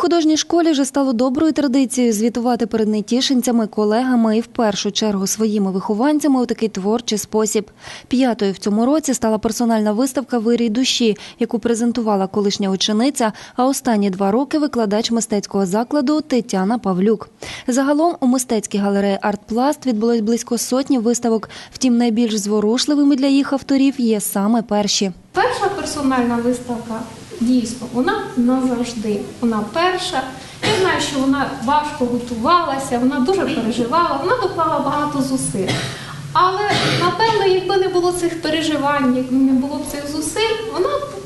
художній школі вже стало доброю традицією звітувати перед нетішинцями, колегами і в першу чергу своїми вихованцями у такий творчий спосіб. П'ятою в цьому році стала персональна виставка Вирій душі, яку презентувала колишня учениця, а останні два роки викладач мистецького закладу Тетяна Павлюк. Загалом у мистецькій галереї Артпласт відбулось близько сотні виставок. Втім, найбільш зворушливими для їх авторів є саме перші. Перша персональна виставка дійсно вона назавжди. Вона перша. Я знаю, що вона важко готувалася, вона дуже переживала, вона доклала багато зусиль. Але напевно, якби не було цих переживань, якби не було б цих зусиль, вона б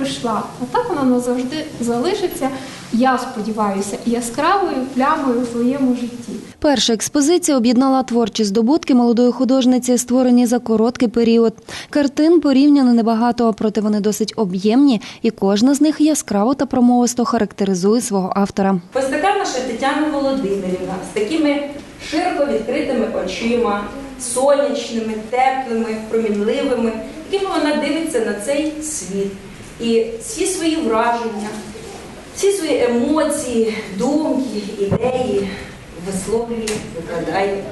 пройшла. А так вона назавжди залишиться, я сподіваюся, яскравою плямою у своєму житті. Перша експозиція об'єднала творчі здобутки молодої художниці, створені за короткий період. Картин порівняно небагато, проте вони досить об'ємні, і кожна з них яскраво та промовисто характеризує свого автора. Ось така наша Тетяна Володимирівна з такими широко відкритими очима, сонячними, теплими, промінливими, якими вона дивиться на цей світ. І всі свої враження, всі свої емоції, думки, ідеї висловлює, викладає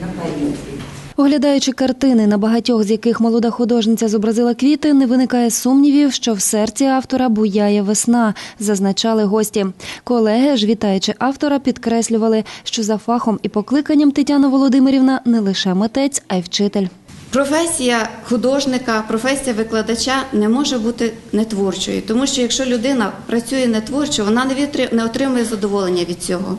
на палітрі. Оглядаючи картини, на багатьох з яких молода художниця зобразила квіти, не виникає сумнівів, що в серці автора буяє весна, зазначали гості. Колеги ж, вітаючи автора, підкреслювали, що за фахом і покликанням Тетяна Володимирівна не лише митець, а й вчитель. Професія художника, професія викладача не може бути нетворчою, тому що якщо людина працює нетворчо, вона не отримує задоволення від цього.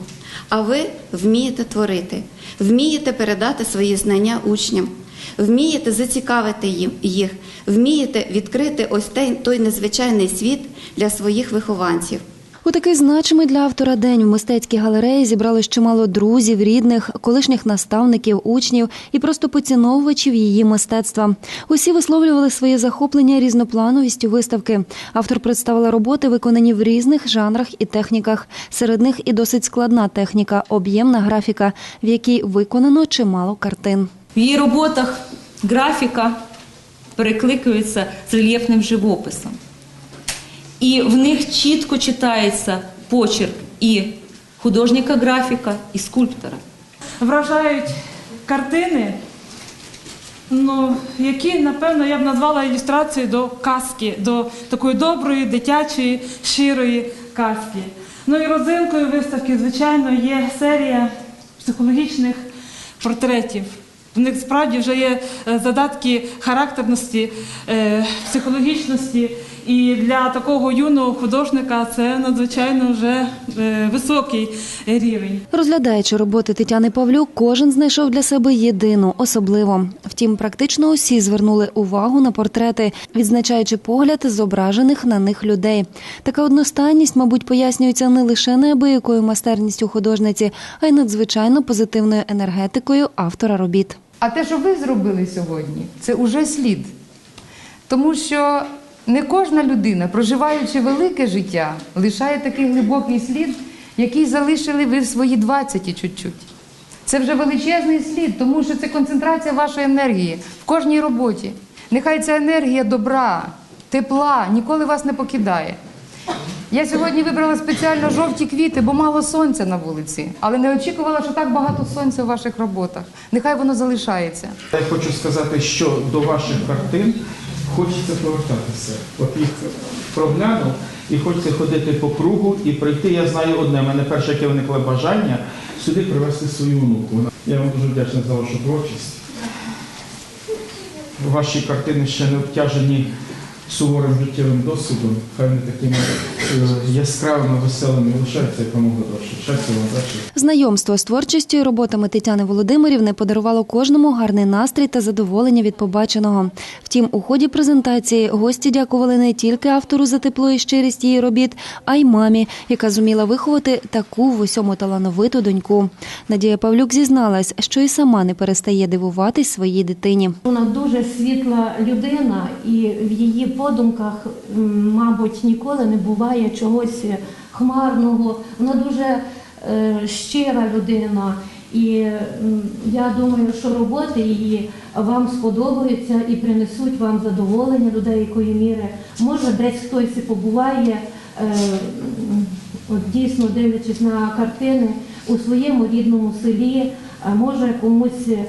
А ви вмієте творити, вмієте передати свої знання учням, вмієте зацікавити їх, вмієте відкрити ось той, незвичайний світ для своїх вихованців. У такий значимий для автора день в мистецькій галереї зібралось чимало друзів, рідних, колишніх наставників, учнів і просто поціновувачів її мистецтва. Усі висловлювали своє захоплення різноплановістю виставки. Автор представила роботи, виконані в різних жанрах і техніках. Серед них і досить складна техніка, об'ємна графіка, в якій виконано чимало картин. В її роботах графіка перекликується з рельєфним живописом. І в них чітко читається почерк і художника графіка, і скульптора. вражають картини, ну, які, напевно, я б назвала ілюстрацією до казки, до такої доброї, дитячої, щирої казки. Ну і родзинкою виставки, звичайно, є серія психологічних портретів. В них справді вже є е, задатки характерності, е, психологічності. І для такого юного художника це надзвичайно вже е, високий рівень. Розглядаючи роботи Тетяни Павлюк, кожен знайшов для себе єдину, особливо. Втім, практично усі звернули увагу на портрети, відзначаючи погляд зображених на них людей. Така одностайність, мабуть, пояснюється не лише неабиякою майстерністю художниці, а й надзвичайно позитивною енергетикою автора робіт. А те, що ви зробили сьогодні, це уже слід. Тому що не кожна людина, проживаючи велике життя, лишає такий глибокий слід, який залишили ви в свої 20 і чуть-чуть. Це вже величезний слід, тому що це концентрація вашої енергії в кожній роботі. Нехай ця енергія добра, тепла ніколи вас не покидає. Я сьогодні вибрала спеціально жовті квіти, бо мало сонця на вулиці, але не очікувала, що так багато сонця в ваших роботах. Нехай воно залишається. Я хочу сказати, що до ваших картин хочеться повертатися. От їх проглянув і хочеться ходити по кругу і прийти. Я знаю одне, мене перше, яке виникло бажання сюди привезти свою внуку. Я вам дуже вдячний за вашу творчість. Ваші картини ще не обтяжені суворим життєвим досвідом, хай вони такими е, яскравими, веселими лишаються якомога довше. Щастя вам далі. Знайомство з творчістю і роботами Тетяни Володимирівни подарувало кожному гарний настрій та задоволення від побаченого. Втім, у ході презентації гості дякували не тільки автору за тепло і щирість її робіт, а й мамі, яка зуміла виховати таку в усьому талановиту доньку. Надія Павлюк зізналась, що і сама не перестає дивуватись своїй дитині. Вона дуже світла людина, і в її подумках, мабуть, ніколи не буває чогось хмарного. Вона дуже е, щира людина. І я думаю, що роботи її вам сподобаються і принесуть вам задоволення до деякої міри. Може, десь хтось і побуває е, от дійсно дивлячись на картини у своєму рідному селі, може комусь е,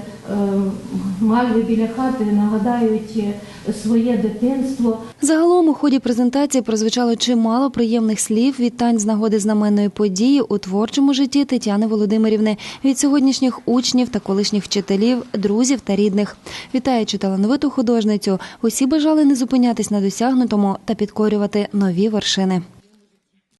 мальви біля хати нагадають е, своє дитинство. Загалом у ході презентації прозвучало чимало приємних слів, вітань з нагоди знаменної події у творчому житті Тетяни Володимирівни від сьогоднішніх учнів та колишніх вчителів, друзів та рідних. Вітаючи талановиту художницю, усі бажали не зупинятись на досягнутому та підкорювати нові вершини.